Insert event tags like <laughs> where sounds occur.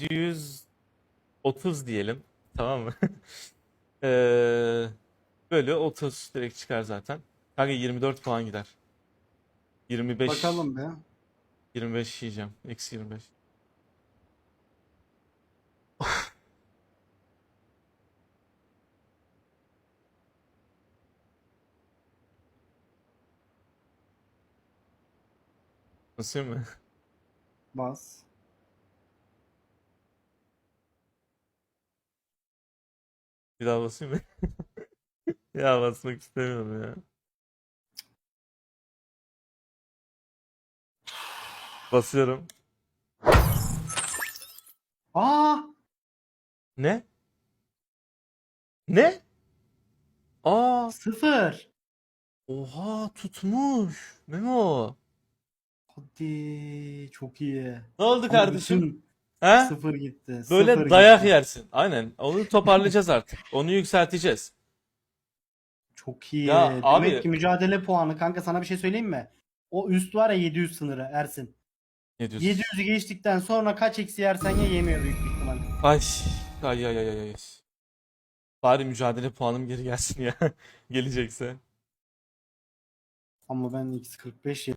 730 diyelim. Tamam mı? <laughs> Ee, bölü 30 direkt çıkar zaten. Kanka 24 puan gider. 25 Bakalım be. 25 yiyeceğim. Eksi 25. Nasıl <laughs> mı? Bas. Bir daha basayım mı? <laughs> Ya basmak istemiyorum ya. Basıyorum. Aa! Ne? Ne? Aa, Sıfır. oha tutmuş. Memo. Hadi çok iyi. Ne oldu Ama kardeşim? bütün He? Sıfır gitti. Böyle sıfır dayak gitti. yersin. Aynen. Onu toparlayacağız artık. Onu yükselteceğiz. Çok iyi. Ya Demek abi- ki mücadele puanı. Kanka sana bir şey söyleyeyim mi? O üst var ya 700 sınırı Ersin. Ne diyorsun? 700'ü geçtikten sonra kaç eksi yersen ye yemiyor büyük bir ihtimal. Ay, ay ay ay ay ay. Bari mücadele puanım geri gelsin ya. <laughs> Gelecekse. Ama ben x45